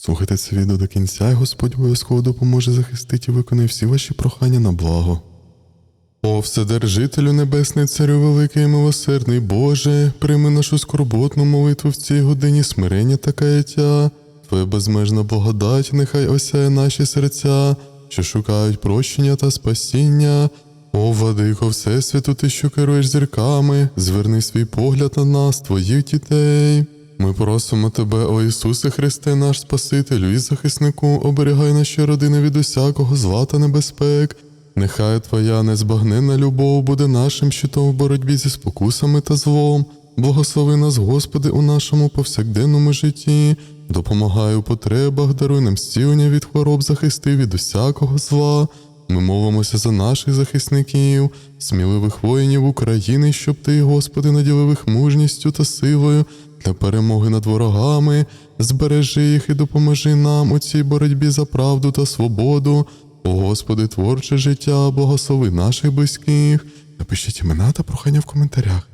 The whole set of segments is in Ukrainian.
Слухайте це відео до кінця, і Господь обов'язково допоможе захистити і виконає всі ваші прохання на благо. О, Вседержителю Небесний Царю Великий і милосердний Боже, прийми нашу скорботну молитву в цій годині смирення та каяття. Твоя безмежна благодать нехай осяє наші серця, що шукають прощення та спасіння. О, владико Всесвіту, ти, що керуєш зірками, зверни свій погляд на нас, твоїх дітей. Ми просимо тебе, о Ісусе Христе, наш Спасителю і захиснику, оберігай наші родини від усякого зла та небезпек. Нехай Твоя незбагненна любов буде нашим щитом в боротьбі зі спокусами та злом. Благослови нас, Господи, у нашому повсякденному житті. Допомагай у потребах, даруй нам зцілення від хвороб, захисти від усякого зла. Ми молимося за наших захисників, сміливих воїнів України, щоб ти, Господи, наділив їх мужністю та силою для перемоги над ворогами. Збережи їх і допоможи нам у цій боротьбі за правду та свободу. О Господи, творче життя, благослови наших близьких. Напишіть імена та прохання в коментарях.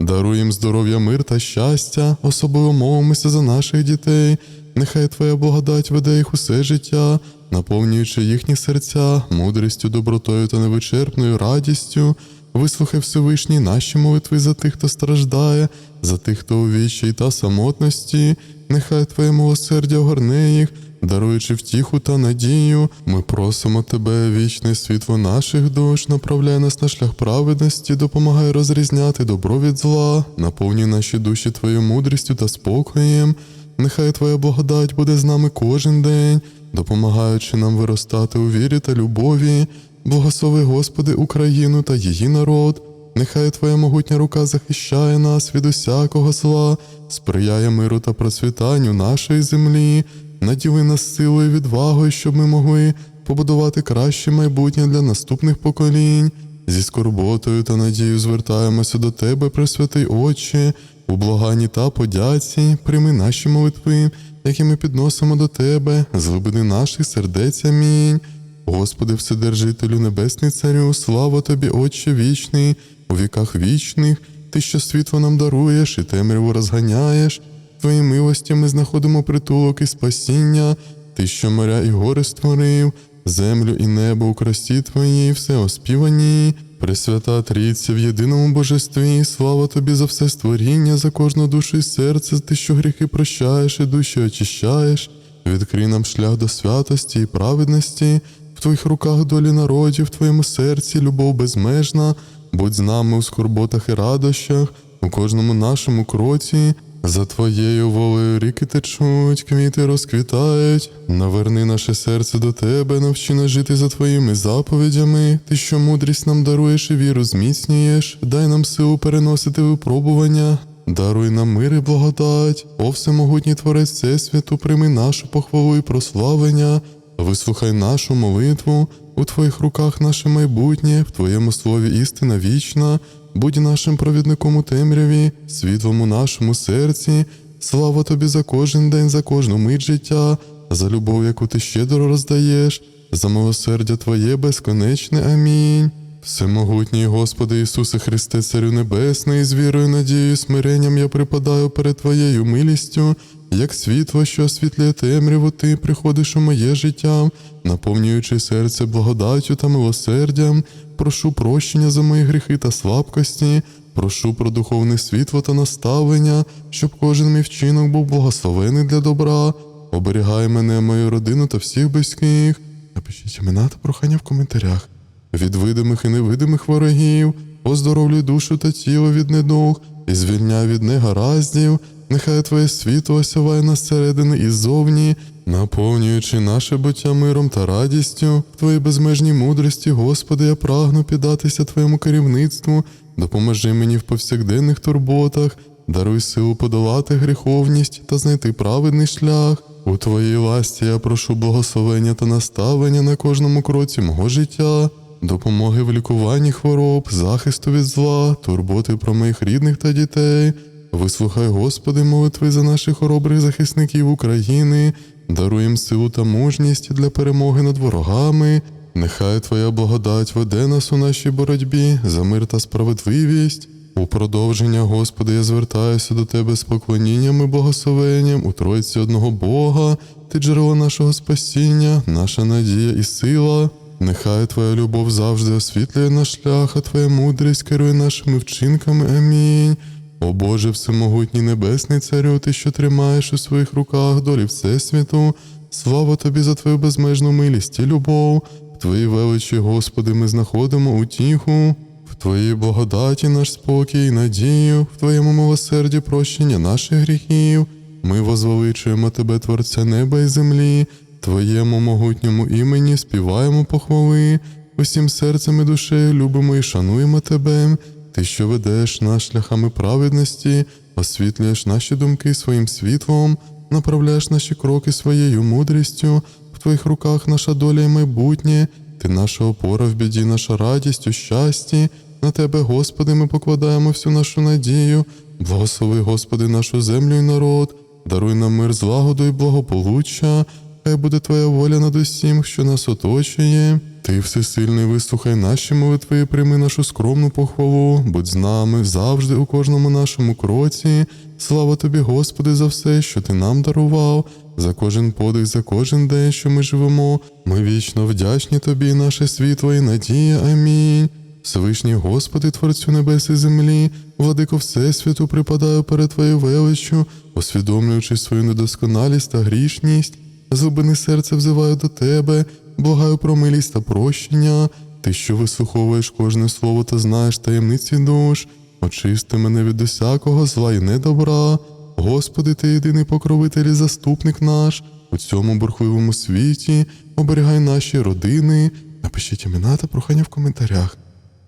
Даруй їм здоров'я, мир та щастя, особливо молимося за наших дітей. Нехай Твоя благодать веде їх усе життя, наповнюючи їхні серця мудрістю, добротою та невичерпною радістю. Вислухай Всевишній наші молитви за тих, хто страждає, за тих, хто у вічі та самотності. Нехай Твоє милосердя огорне їх, даруючи втіху та надію. Ми просимо Тебе, вічне світло наших душ, направляй нас на шлях праведності, допомагай розрізняти добро від зла, наповнюй наші душі Твоєю мудрістю та спокоєм. Нехай Твоя благодать буде з нами кожен день, допомагаючи нам виростати у вірі та любові. Благослови, Господи, Україну та її народ. Нехай Твоя могутня рука захищає нас від усякого зла, сприяє миру та процвітанню нашої землі, наділи нас силою і відвагою, щоб ми могли побудувати краще майбутнє для наступних поколінь. Зі скорботою та надією звертаємося до Тебе, Пресвятий Отче, у благанні та подяці прийми наші молитви, які ми підносимо до Тебе, з глибини наших сердець. Амінь. Господи, Вседержителю Небесний Царю, слава Тобі, Отче вічний, у віках вічних, Ти, що світло нам даруєш і темряву розганяєш. Твої милості ми знаходимо притулок і спасіння, Ти, що моря і гори створив, землю і небо у красі Твоїй, все оспівані. Пресвята Трійця в єдиному божестві, слава тобі за все створіння, за кожну душу і серце, ти, що гріхи прощаєш і душі очищаєш. Відкрий нам шлях до святості і праведності, в твоїх руках долі народів, в твоєму серці любов безмежна, будь з нами у скорботах і радощах, у кожному нашому кроці. За твоєю волею ріки течуть, квіти розквітають. Наверни наше серце до тебе, навчи нас жити за твоїми заповідями. Ти, що мудрість нам даруєш і віру зміцнюєш, дай нам силу переносити випробування. Даруй нам мир і благодать, о всемогутній Творець Всесвіту, прийми нашу похвалу і прославлення, вислухай нашу молитву, у Твоїх руках наше майбутнє, в Твоєму слові істина вічна, будь нашим провідником у темряві, світлом у нашому серці, слава Тобі за кожен день, за кожну мить життя, за любов, яку ти щедро роздаєш, за милосердя Твоє безконечне. Амінь. Всемогутній Господи Ісусе Христе, Царю Небесний, з вірою, надією, смиренням я припадаю перед Твоєю милістю, як світло, що освітлює темряву, Ти приходиш у моє життя, наповнюючи серце благодаттю та милосердям, прошу прощення за мої гріхи та слабкості, прошу про духовне світло та наставлення, щоб кожен мій вчинок був благословений для добра. Оберігай мене, мою родину та всіх близьких. Напишіть імена та прохання в коментарях. Від видимих і невидимих ворогів, оздоровлюй душу та тіло від недуг. І звільняй від негараздів, нехай Твоє світло осяває нас зсередини і ззовні, наповнюючи наше буття миром та радістю, в Твоїй безмежній мудрості, Господи, я прагну піддатися Твоєму керівництву, допоможи мені в повсякденних турботах, даруй силу подолати гріховність та знайти праведний шлях. У Твоїй ласті я прошу благословення та наставлення на кожному кроці мого життя, допомоги в лікуванні хвороб, захисту від зла, турботи про моїх рідних та дітей. Вислухай, Господи, молитви за наших хоробрих захисників України, даруй їм силу та мужність для перемоги над ворогами. Нехай Твоя благодать веде нас у нашій боротьбі за мир та справедливість. У продовження, Господи, я звертаюся до Тебе з поклонінням і благословенням у Тройці одного Бога, ти джерело нашого спасіння, наша надія і сила. Нехай Твоя любов завжди освітлює наш шлях, а Твоя мудрість керує нашими вчинками. Амінь. О Боже, всемогутній небесний царю, ти, що тримаєш у своїх руках долі Всесвіту, слава тобі за твою безмежну милість і любов. В Твоїй величі, Господи, ми знаходимо утіху. В Твоїй благодаті наш спокій і надію, в Твоєму милосерді прощення наших гріхів. Ми возвеличуємо Тебе, Творця неба і землі, Твоєму могутньому імені співаємо похвали, усім серцем і душею любимо і шануємо Тебе. Ти, що ведеш нас шляхами праведності, освітлюєш наші думки своїм світлом, направляєш наші кроки своєю мудрістю, в Твоїх руках наша доля і майбутнє, Ти наша опора в біді, наша радість у щасті. На Тебе, Господи, ми покладаємо всю нашу надію. Благослови, Господи, нашу землю і народ, даруй нам мир, злагоду і благополуччя. Хай буде Твоя воля над усім, що нас оточує. Ти всесильний, вислухай наші молитви і прийми нашу скромну похвалу, будь з нами завжди у кожному нашому кроці. Слава тобі, Господи, за все, що ти нам дарував, за кожен подих, за кожен день, що ми живемо. Ми вічно вдячні тобі, наше світло і надія. Амінь. Всевишній Господи, Творцю небес і землі, владико Всесвіту, припадаю перед Твоєю величчю, усвідомлюючи свою недосконалість та грішність. Глибини серця взиваю до тебе, благаю про милість та прощення, ти, що вислуховуєш кожне слово та знаєш таємниці душ, очисти мене від усякого зла і недобра. Господи, ти єдиний покровитель і заступник наш у цьому бурхливому світі, оберігай наші родини. Напишіть імена та прохання в коментарях.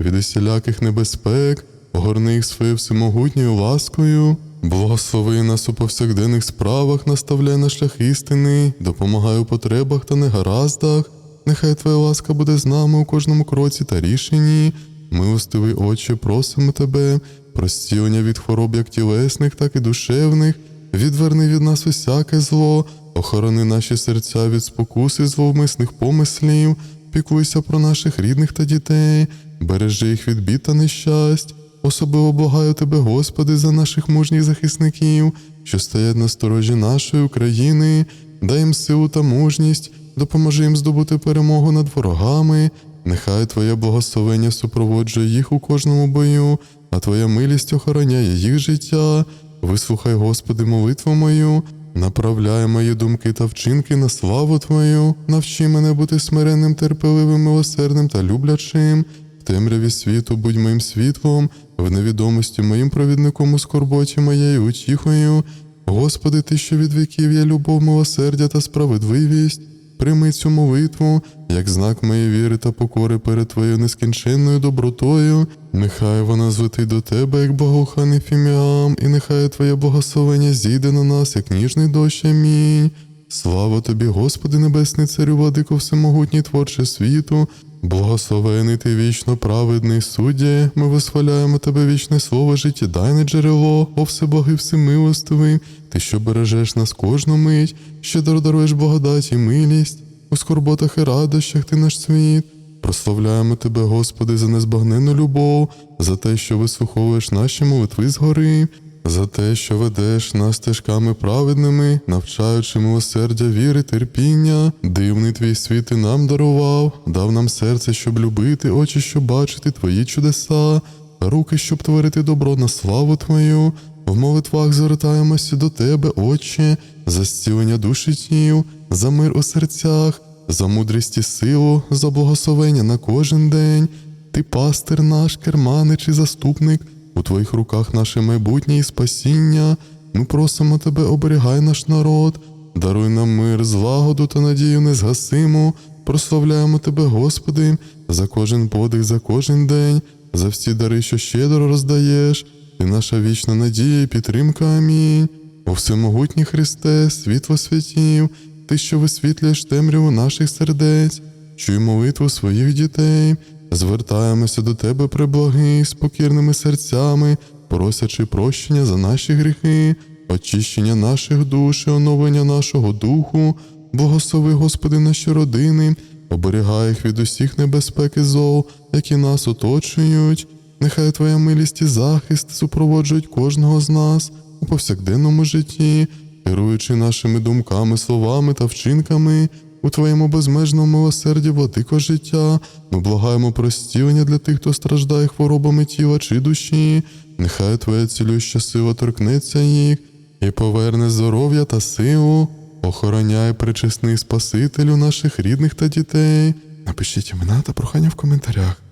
Від усіляких небезпек, огорни їх своєю всемогутньою ласкою. Благослови нас у повсякденних справах, наставляй на шлях істини, допомагай у потребах та негараздах. Нехай Твоя ласка буде з нами у кожному кроці та рішенні. Милостивий Отче, просимо Тебе, про зцілення від хвороб як тілесних, так і душевних. Відверни від нас усяке зло, охорони наші серця від спокуси зловмисних помислів, піклуйся про наших рідних та дітей, бережи їх від бід та нещасть. Особливо благаю тебе, Господи, за наших мужніх захисників, що стоять на сторожі нашої України, дай їм силу та мужність, допоможи їм здобути перемогу над ворогами. Нехай Твоє благословення супроводжує їх у кожному бою, а Твоя милість охороняє їх життя. Вислухай, Господи, молитву мою, направляй мої думки та вчинки на славу Твою, навчи мене бути смиренним, терпеливим, милосердним та люблячим. В темряві світу будь моїм світлом, в невідомості моїм провідником у скорботі моєї утіхою. Господи, Ти, що від віків є любов, милосердя та справедливість, прийми цю молитву, як знак моєї віри та покори перед Твоєю нескінченною добротою. Нехай вона злетить до Тебе, як благоуханий фіміам, і нехай Твоє благословення зійде на нас, як ніжний дощ. Амінь. Слава тобі, Господи Небесний Царю, владико всемогутній творче світу, благословений ти вічно праведний суддя, ми висхваляємо тебе вічне слово, життєдайне джерело, о всеблагий всемилостивий, ти, що бережеш нас кожну мить, щедро даруєш благодать і милість, у скорботах і радощах ти наш світ. Прославляємо тебе, Господи, за незбагненну любов, за те, що вислуховуєш наші молитви згори, за те, що ведеш нас стежками праведними, навчаючи милосердя, віри, терпіння, дивний твій світ ти нам дарував, дав нам серце, щоб любити, очі, щоб бачити твої чудеса, руки, щоб творити добро на славу Твою. В молитвах звертаємося до Тебе, Отче, за зцілення душі тіл, за мир у серцях, за мудрість і силу, за благословення на кожен день. Ти пастир наш, керманич і заступник, у Твоїх руках наше майбутнє і спасіння. Ми просимо Тебе, оберігай наш народ, даруй нам мир, злагоду та надію незгасиму. Прославляємо Тебе, Господи, за кожен подих, за кожен день, за всі дари, що щедро роздаєш. Ти наша вічна надія і підтримка. Амінь. О всемогутній Христе, світло святів, Ти, що висвітлюєш темряву наших сердець, чуй молитву своїх дітей, звертаємося до Тебе, преблагий, з покірними серцями, просячи прощення за наші гріхи, очищення наших душ, і оновлення нашого духу, благослови, Господи, наші родини, оберігай їх від усіх небезпек і зол, які нас оточують. Нехай Твоя милість і захист супроводжують кожного з нас у повсякденному житті. керуючи нашими думками, словами та вчинками. У Твоєму безмежному милосерді, владико життя, ми благаємо про зцілення для тих, хто страждає хворобами тіла чи душі. Нехай Твоя цілюща сила торкнеться їх і поверне здоров'я та силу. Охороняй причесний Спасителю наших рідних та дітей. Напишіть імена та прохання в коментарях.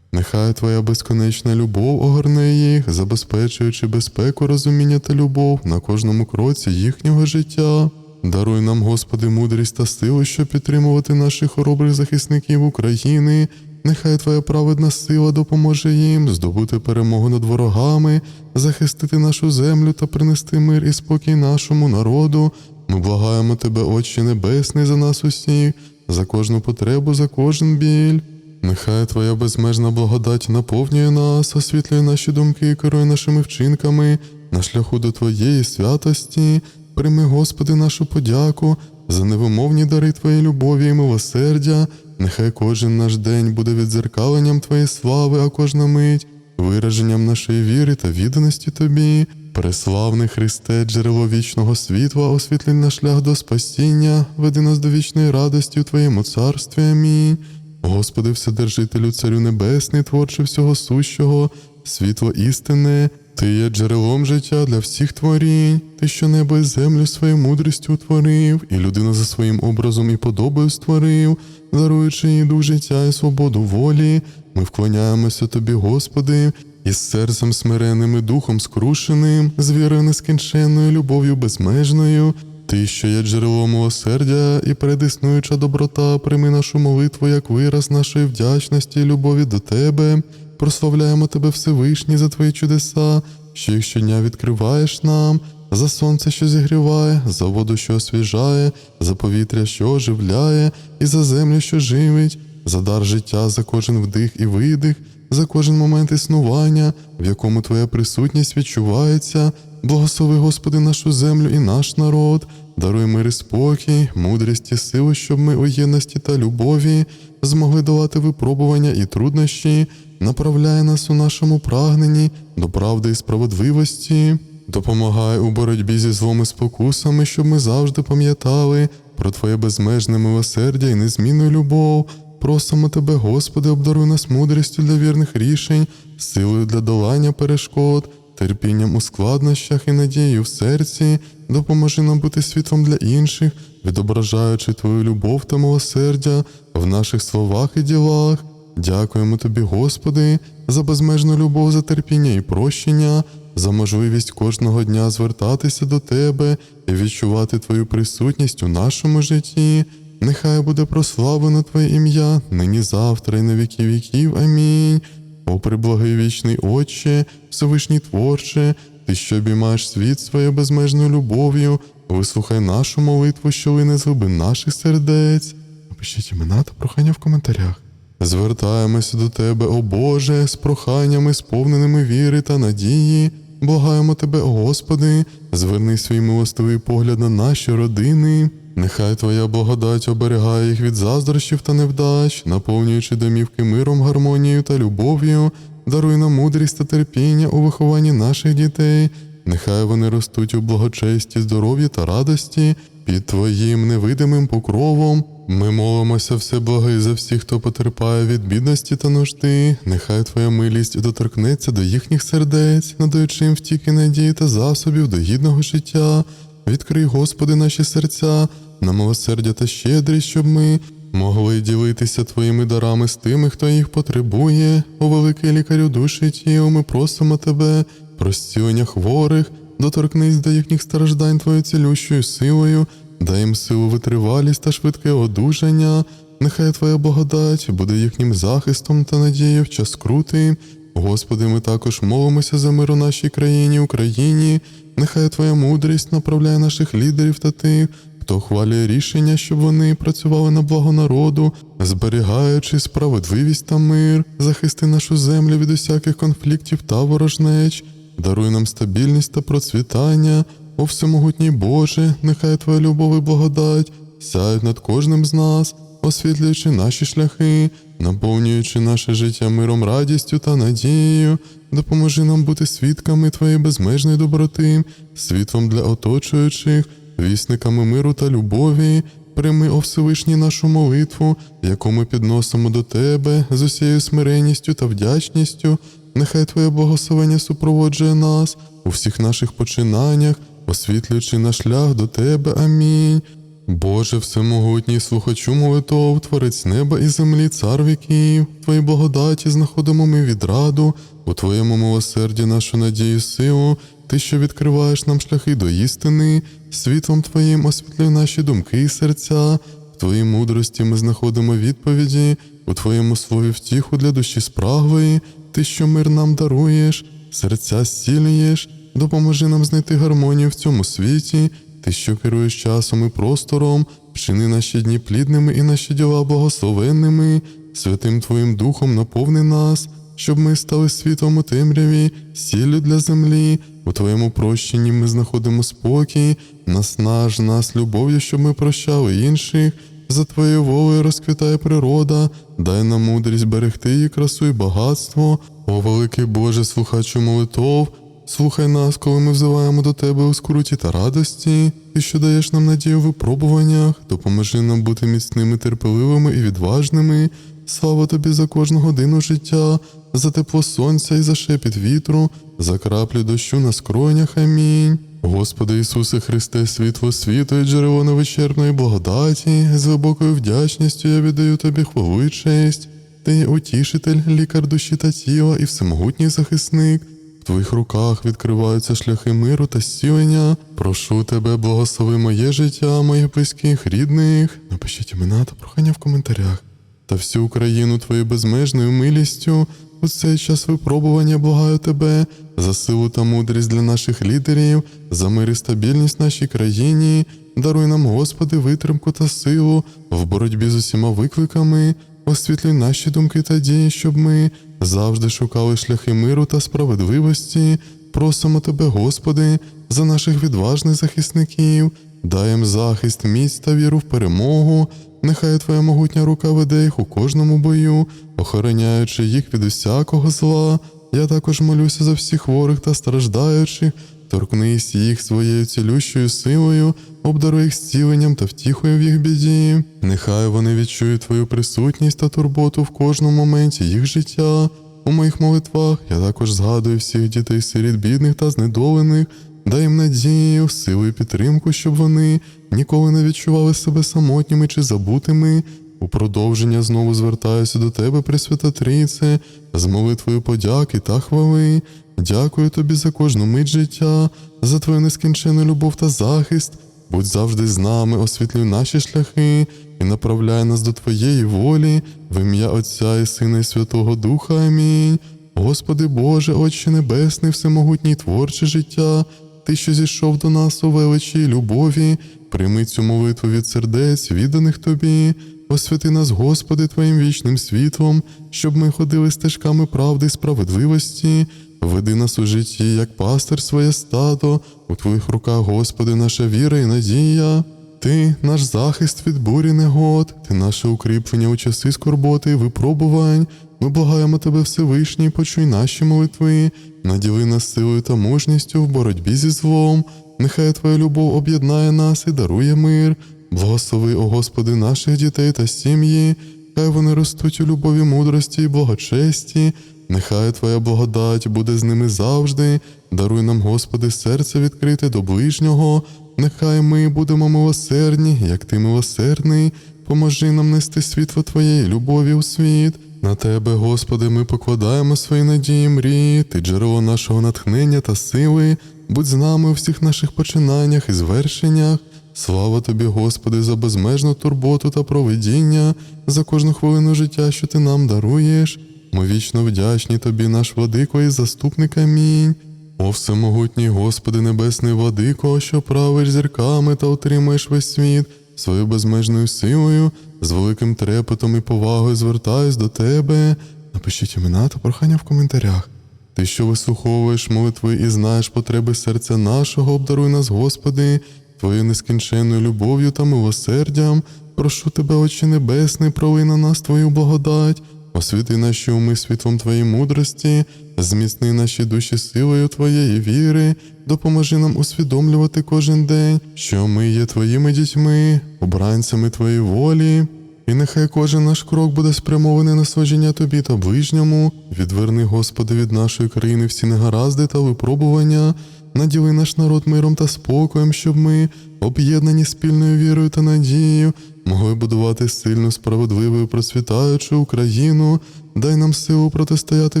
Нехай Твоя безконечна любов огорне їх, забезпечуючи безпеку, розуміння та любов на кожному кроці їхнього життя. Даруй нам, Господи, мудрість та силу, щоб підтримувати наших хоробрих захисників України. Нехай Твоя праведна сила допоможе їм здобути перемогу над ворогами, захистити нашу землю та принести мир і спокій нашому народу. Ми благаємо Тебе, Отче Небесний, за нас усіх, за кожну потребу, за кожен біль. Нехай Твоя безмежна благодать наповнює нас, освітлює наші думки і керує нашими вчинками на шляху до Твоєї святості. Прийми, Господи, нашу подяку за невимовні дари Твоєї любові і милосердя. Нехай кожен наш день буде відзеркаленням Твоєї слави, а кожна мить вираженням нашої віри та відданості Тобі. Преславний Христе, джерело вічного світла, освітлюй наш шлях до спасіння, веди нас до вічної радості у Твоєму царстві. Амінь. Господи, Вседержителю, Царю Небесний, творче всього сущого, світло істини, Ти є джерелом життя для всіх творінь, Ти, що небо і землю своєю мудрістю утворив, і людину за своїм образом і подобою створив, даруючи їй дух життя і свободу волі. Ми вклоняємося Тобі, Господи, із серцем смиренним і духом скрушеним, з вірою нескінченною, любов'ю безмежною. Ти, що є джерелом милосердя і передиснуюча доброта, прийми нашу молитву як вираз нашої вдячності і любові до Тебе. Прославляємо Тебе Всевишній за Твої чудеса, що їх щодня відкриваєш нам, за сонце, що зігріває, за воду, що освіжає, за повітря, що оживляє, і за землю, що живить, за дар життя, за кожен вдих і видих, за кожен момент існування, в якому Твоя присутність відчувається. Благослови, Господи, нашу землю і наш народ, даруй мир і спокій, мудрість і силу, щоб ми у єдності та любові змогли долати випробування і труднощі, направляй нас у нашому прагненні до правди і справедливості. Допомагай у боротьбі зі злом і спокусами, щоб ми завжди пам'ятали про Твоє безмежне милосердя і незмінну любов. Просимо Тебе, Господи, обдаруй нас мудрістю для вірних рішень, силою для долання перешкод, терпінням у складнощах і надією в серці, допоможи нам бути світлом для інших, відображаючи Твою любов та милосердя в наших словах і ділах. Дякуємо Тобі, Господи, за безмежну любов, за терпіння і прощення, за можливість кожного дня звертатися до Тебе і відчувати Твою присутність у нашому житті. Нехай буде прославлено Твоє ім'я, нині завтра і на віки віків. Амінь. О, приблагий вічний Отче, Всевишній Творче, Ти, що обіймаєш світ своєю безмежною любов'ю, вислухай нашу молитву, що лине з глибин наших сердець. Напишіть імена та прохання в коментарях. Звертаємося до Тебе, о Боже, з проханнями, сповненими віри та надії. Благаємо Тебе, Господи, зверни свій милостивий погляд на наші родини. Нехай Твоя благодать оберігає їх від заздрощів та невдач, наповнюючи домівки миром, гармонією та любов'ю, даруй нам мудрість та терпіння у вихованні наших дітей. Нехай вони ростуть у благочесті, здоров'ї та радості під Твоїм невидимим покровом. Ми молимося все благи за всіх, хто потерпає від бідності та нужди. Нехай Твоя милість доторкнеться до їхніх сердець, надаючи їм втіки надії та засобів до гідного життя. Відкрий, Господи, наші серця на милосердя та щедрість, щоб ми могли ділитися Твоїми дарами з тими, хто їх потребує. О великий лікарю душі і тіл, ми просимо Тебе про зцілення хворих, доторкнись до їхніх страждань Твоєю цілющою силою, дай їм силу витривалість та швидке одужання. Нехай Твоя благодать буде їхнім захистом та надією в час крути. Господи, ми також молимося за мир у нашій країні, Україні. Нехай Твоя мудрість направляє наших лідерів та тих, хто ухвалює рішення, щоб вони працювали на благо народу, зберігаючи справедливість та мир, захисти нашу землю від усяких конфліктів та ворожнеч, даруй нам стабільність та процвітання. О всемогутній Боже, нехай Твоя любов і благодать сяють над кожним з нас, освітлюючи наші шляхи, наповнюючи наше життя миром, радістю та надією, допоможи нам бути свідками Твоєї безмежної доброти, світлом для оточуючих, вісниками миру та любові. Прийми, о Всевишній, нашу молитву, яку ми підносимо до Тебе з усією смиренністю та вдячністю. Нехай Твоє благословення супроводжує нас у всіх наших починаннях, освітлюючи наш шлях до Тебе. Амінь. Боже, всемогутній слухачу молитов, творець неба і землі, цар віків, в Твоїй благодаті знаходимо ми відраду, у Твоєму милосерді нашу надію, силу, Ти, що відкриваєш нам шляхи до істини, світлом Твоїм освітлюй наші думки і серця. В Твоїй мудрості ми знаходимо відповіді, у Твоєму слові втіху для душі спраглої, Ти, що мир нам даруєш, серця зцілюєш, допоможи нам знайти гармонію в цьому світі. Ти, що керуєш часом і простором, вчини наші дні плідними і наші діла благословенними, святим Твоїм Духом наповни нас, щоб ми стали світом у темряві, сіллю для землі. У Твоєму прощенні ми знаходимо спокій, наснаж нас любов'ю, щоб ми прощали інших. За Твоєю волею розквітає природа, дай нам мудрість берегти її красу і багатство. О, великий Боже, слухачу молитов, Слухай нас, коли ми взиваємо до тебе у скруті та радості, і що даєш нам надію в випробуваннях, допоможи нам бути міцними, терпеливими і відважними. Слава тобі за кожну годину життя, за тепло сонця і за шепіт вітру, за краплі дощу на скронях. Амінь. Господи Ісусе Христе, світло світу і джерело невичерпної благодаті, з глибокою вдячністю я віддаю тобі хвалу і честь. Ти утішитель, лікар душі та тіла і всемогутній захисник. В твоїх руках відкриваються шляхи миру та зцілення. Прошу тебе, благослови моє життя, моїх близьких, рідних. Напишіть імена та прохання в коментарях. Та всю Україну твоєю безмежною милістю. У цей час випробування благаю тебе за силу та мудрість для наших лідерів, за мир і стабільність нашій країні. Даруй нам, Господи, витримку та силу в боротьбі з усіма викликами. Освітлюй наші думки та дії, щоб ми завжди шукали шляхи миру та справедливості. Просимо Тебе, Господи, за наших відважних захисників, дай захист, міць та віру в перемогу. Нехай Твоя могутня рука веде їх у кожному бою, охороняючи їх від усякого зла. Я також молюся за всіх хворих та страждаючих. Торкнись їх своєю цілющою силою, обдаруй їх зціленням та втіхою в їх біді. Нехай вони відчують твою присутність та турботу в кожному моменті їх життя. У моїх молитвах я також згадую всіх дітей, сиріт бідних та знедолених. Дай їм надію, силу і підтримку, щоб вони ніколи не відчували себе самотніми чи забутими. У продовження знову звертаюся до тебе, Пресвята Трійце, з молитвою подяки та хвали. Дякую тобі за кожну мить життя, за твою нескінчену любов та захист. Будь завжди з нами, освітлюй наші шляхи і направляй нас до Твоєї волі, в ім'я Отця і Сина і Святого Духа. Амінь. Господи Боже, Отче Небесний, всемогутній творче життя, Ти, що зійшов до нас у величі любові, прийми цю молитву від сердець, відданих Тобі. Освяти нас, Господи, Твоїм вічним світлом, щоб ми ходили стежками правди і справедливості. Веди нас у житті, як пастир своє стадо, у Твоїх руках, Господи, наша віра і надія. Ти наш захист від бурі негод, ти наше укріплення у часи скорботи випробувань. Ми благаємо Тебе, Всевишній, почуй наші молитви, наділи нас силою та мужністю в боротьбі зі злом. Нехай Твоя любов об'єднає нас і дарує мир. Благослови, о Господи, наших дітей та сім'ї, хай вони ростуть у любові, мудрості і благочесті. Нехай Твоя благодать буде з ними завжди. Даруй нам, Господи, серце відкрите до ближнього. Нехай ми будемо милосердні, як Ти милосердний. Поможи нам нести світло Твоєї любові у світ. На Тебе, Господи, ми покладаємо свої надії, мрії, Ти джерело нашого натхнення та сили. Будь з нами у всіх наших починаннях і звершеннях. Слава тобі, Господи, за безмежну турботу та провидіння, за кожну хвилину життя, що ти нам даруєш. Ми вічно вдячні тобі, наш владико і заступник. Амінь. О всемогутній Господи, Небесний владико, що правиш зірками та утримуєш весь світ своєю безмежною силою, з великим трепетом і повагою звертаюсь до тебе. Напишіть імена та прохання в коментарях. Ти, що вислуховуєш молитви і знаєш потреби серця нашого, обдаруй нас, Господи, Твоєю нескінченною любов'ю та милосердям. Прошу тебе, Отче Небесний, пролий на нас Твою благодать. освіти наші уми світлом Твоєї мудрості, зміцни наші душі силою Твоєї віри, допоможи нам усвідомлювати кожен день, що ми є Твоїми дітьми, обранцями Твоєї волі. І нехай кожен наш крок буде спрямований на служіння Тобі та ближньому. Відверни, Господи, від нашої країни всі негаразди та випробування. Наділи наш народ миром та спокоєм, щоб ми, об'єднані спільною вірою та надією, могли будувати сильну, справедливу і процвітаючу Україну. Дай нам силу протистояти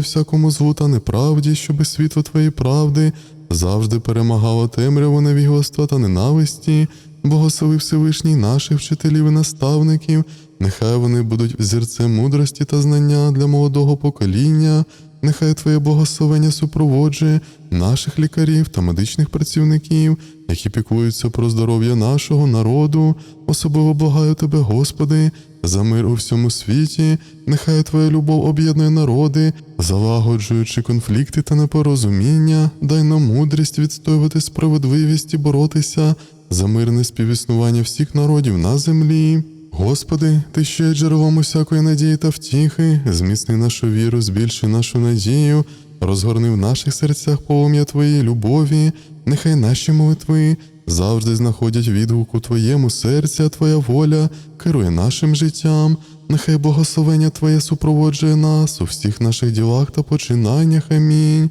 всякому злу та неправді, щоби світло Твоєї правди завжди перемагало темряву невігластва та ненависті. Благослови Всевишній наших вчителів і наставників, нехай вони будуть зірцем мудрості та знання для молодого покоління, нехай Твоє благословення супроводжує наших лікарів та медичних працівників, які піклуються про здоров'я нашого народу. Особливо благаю Тебе, Господи, за мир у всьому світі, нехай Твоя любов об'єднує народи, залагоджуючи конфлікти та непорозуміння, дай нам мудрість відстоювати справедливість і боротися за мирне співіснування всіх народів на землі. Господи, Ти що є джерелом усякої надії та втіхи, зміцни нашу віру, збільшуй нашу надію, розгорни в наших серцях полум'я Твоєї любові, нехай наші молитви завжди знаходять відгук у Твоєму серці, а Твоя воля керує нашим життям. Нехай благословення Твоє супроводжує нас у всіх наших ділах та починаннях. Амінь.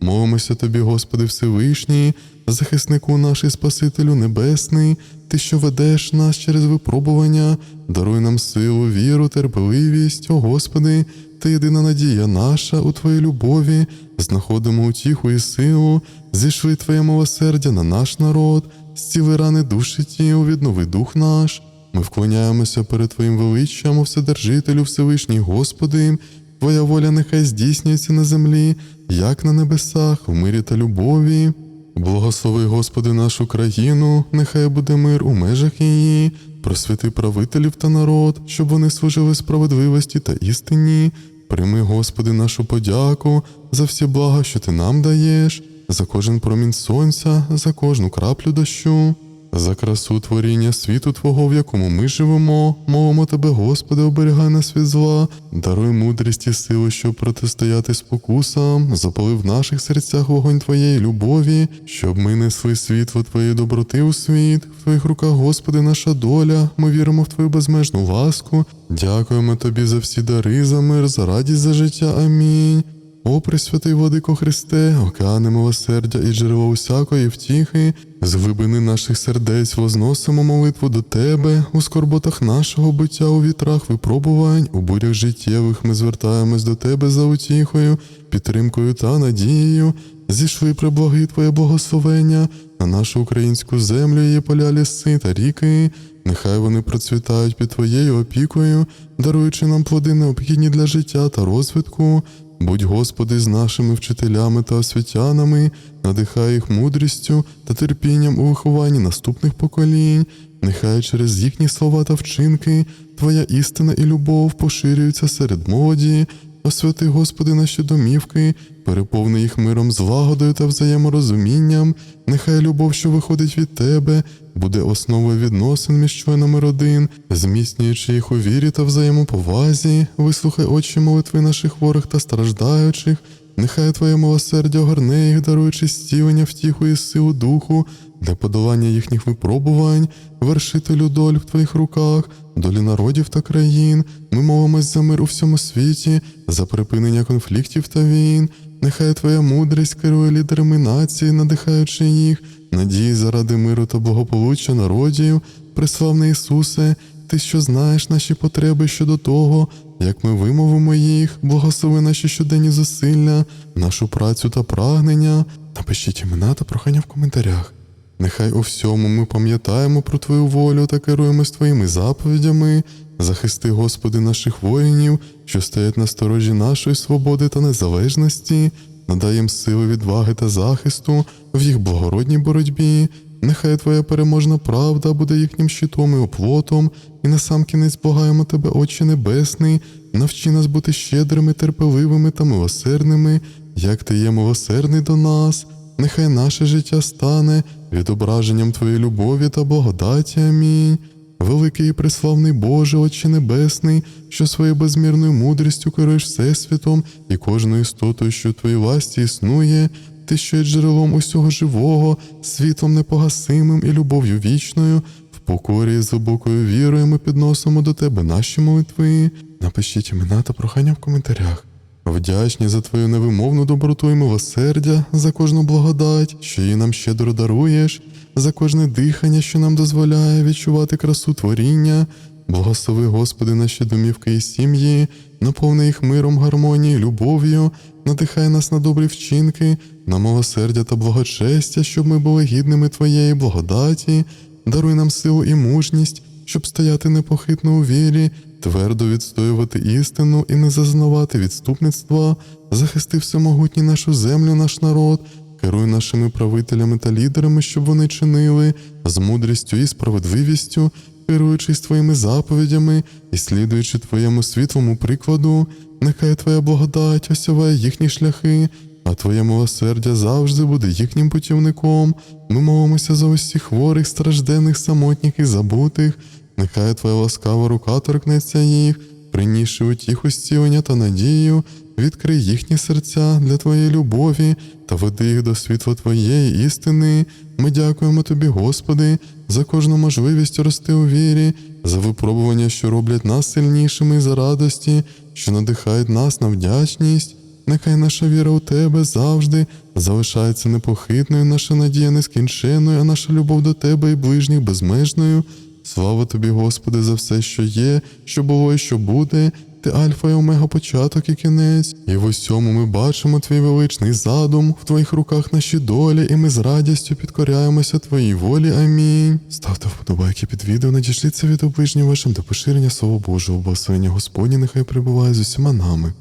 Молимося тобі, Господи Всевишній, захиснику наш і Спасителю Небесний, Ти, що ведеш нас через випробування, даруй нам силу, віру, терпеливість, о Господи, Ти єдина надія наша у Твоїй любові, знаходимо утіху і силу, зійшли Твоє милосердя на наш народ, зціли рани душі тіл, віднови дух наш. Ми вклоняємося перед Твоїм величчям, Вседержителю Всевишній Господи, Твоя воля нехай здійснюється на землі, як на небесах, в мирі та любові. Благослови, Господи, нашу країну, нехай буде мир у межах її, просвіти правителів та народ, щоб вони служили справедливості та істині. Прийми, Господи, нашу подяку за всі блага, що Ти нам даєш, за кожен промінь сонця, за кожну краплю дощу. За красу творіння світу Твого, в якому ми живемо, молимо Тебе, Господи, оберігай нас від зла, даруй мудрість і силу, щоб протистояти спокусам, запали в наших серцях вогонь Твоєї любові, щоб ми несли світло Твоєї доброти у світ. В Твоїх руках, Господи, наша доля. Ми віримо в Твою безмежну ласку. Дякуємо Тобі за всі дари, за мир, за радість, за життя. Амінь. О, Пресвятий Владико Христе, океани милосердя і джерело усякої втіхи, з глибини наших сердець возносимо молитву до Тебе, у скорботах нашого биття, у вітрах випробувань, у бурях життєвих ми звертаємось до Тебе за утіхою, підтримкою та надією. Зійшли приблаги Твоє благословення на нашу українську землю, її поля, ліси та ріки. Нехай вони процвітають під Твоєю опікою, даруючи нам плоди необхідні для життя та розвитку. Будь, Господи, з нашими вчителями та освітянами, надихай їх мудрістю та терпінням у вихованні наступних поколінь, нехай через їхні слова та вчинки Твоя істина і любов поширюються серед молоді. Освяти, Господи, наші домівки, переповни їх миром, злагодою та взаєморозумінням, нехай любов, що виходить від Тебе, буде основою відносин між членами родин, зміцнюючи їх у вірі та взаємоповазі, вислухай очі молитви наших хворих та страждаючих, нехай Твоє милосердя огорне їх, даруючи зцілення, втіху і силу духу для подолання їхніх випробувань, вершителю доль в Твоїх руках, долі народів та країн. Ми молимось за мир у всьому світі, за припинення конфліктів та війн. Нехай Твоя мудрість керує лідерами нації, надихаючи їх, надії заради миру та благополуччя народів, приславний Ісусе, Ти, що знаєш наші потреби щодо того, як ми вимовимо їх, благослови наші щоденні зусилля, нашу працю та прагнення. Напишіть імена та прохання в коментарях. Нехай у всьому ми пам'ятаємо про Твою волю та керуємось Твоїми заповідями. Захисти, Господи, наших воїнів, що стоять на сторожі нашої свободи та незалежності, надай їм сили відваги та захисту в їх благородній боротьбі. Нехай Твоя переможна правда буде їхнім щитом і оплотом, і насамкінець благаємо Тебе, Отче Небесний, навчи нас бути щедрими, терпеливими та милосердними, як Ти є милосердний до нас. Нехай наше життя стане відображенням Твоєї любові та благодаті. Амінь. Великий і преславний Боже, Отче Небесний, що своєю безмірною мудрістю керуєш Всесвітом і кожною істотою, що в твоїй власті існує, ти, що є джерелом усього живого, світлом непогасимим і любов'ю вічною, в покорі і глибокою вірою ми підносимо до тебе наші молитви. Напишіть імена та прохання в коментарях. Вдячні за твою невимовну доброту і милосердя, за кожну благодать, що її нам щедро даруєш, за кожне дихання, що нам дозволяє відчувати красу творіння. Благослови, Господи, наші домівки і сім'ї, наповни їх миром, гармонією, любов'ю, надихай нас на добрі вчинки, на милосердя та благочестя, щоб ми були гідними Твоєї благодаті, даруй нам силу і мужність, щоб стояти непохитно у вірі, твердо відстоювати істину і не зазнавати відступництва, захисти всемогутній нашу землю, наш народ, керуй нашими правителями та лідерами, щоб вони чинили з мудрістю і справедливістю, керуючись твоїми заповідями і слідуючи твоєму світлому прикладу, нехай твоя благодать осяває їхні шляхи, а твоє милосердя завжди буде їхнім путівником. Ми молимося за усіх хворих, стражденних, самотніх і забутих. Нехай твоя ласкава рука торкнеться їх, принісши утіху зцілення та надію, відкрий їхні серця для твоєї любові та веди їх до світла твоєї істини. Ми дякуємо тобі, Господи, за кожну можливість рости у вірі, за випробування, що роблять нас сильнішими за радості, що надихають нас на вдячність. Нехай наша віра у тебе завжди залишається непохитною, наша надія нескінченною, а наша любов до тебе і ближніх безмежною. Слава тобі, Господи, за все, що є, що було і що буде. Ти Альфа і Омега початок і кінець, і в усьому ми бачимо твій величний задум, в твоїх руках наші долі, і ми з радістю підкоряємося твоїй волі. Амінь. Ставте вподобайки під відео, надішліться від оближнім вашим до поширення Слова Божого, благословення Господні, нехай прибуває з усіма нами.